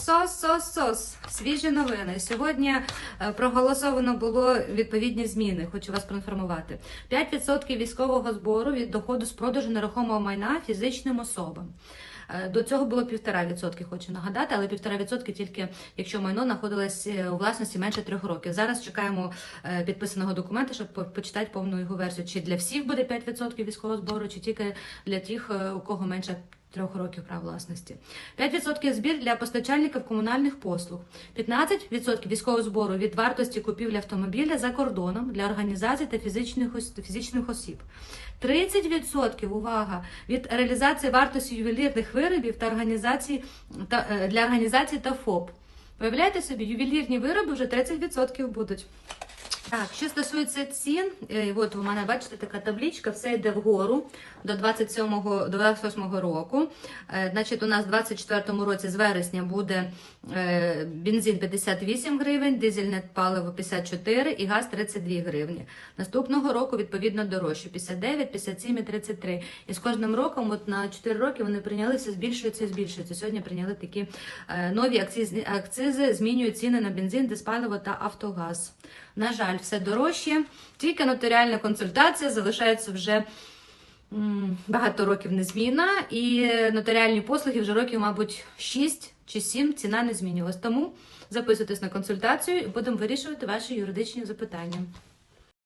Сос, сос, сос. Свіжі новини. Сьогодні е, проголосовано було відповідні зміни. Хочу вас проінформувати. 5% військового збору від доходу з продажу нерухомого майна фізичним особам. Е, До цього було 1,5%, хочу нагадати, але 1,5% тільки якщо майно знаходилось е, у власності менше трьох років. Зараз чекаємо підписаного документа, щоб почитати повну його версію. Чи для всіх буде 5% військового збору, чи тільки для тих, у кого менше трьох років прав власності. 5% збір для постачальників комунальних послуг, 15% військового збору від вартості купівлі автомобіля за кордоном для організацій та фізичних, фізичних осіб. 30% увага від реалізації вартості ювелірних виробів та організацій та е, для організацій та ФОП. Виявляєте собі, ювелірні вироби вже 30% будуть. Так, що стосується цін, е, от у мене бачите така табличка, все йде вгору до 27-го, до 28-го року. Е, Значить, у нас в 24-му році з вересня буде е, бензин 58 гривень, дизельне паливо 54 і газ 32 гривні. Наступного року відповідно дорожче 59, 57 і 33. І з кожним роком, от на 4 роки вони прийняли все збільшується і збільшується. Сьогодні прийняли такі нові акцизи, акцизи, змінюють ціни на бензин, диспаливо та автогаз. На жаль, все дорожче. Тільки нотаріальна консультація залишається вже багато років незмінна, і нотаріальні послуги вже років, мабуть, 6 чи 7 ціна не змінювалась. Тому записуйтесь на консультацію і будемо вирішувати ваші юридичні запитання.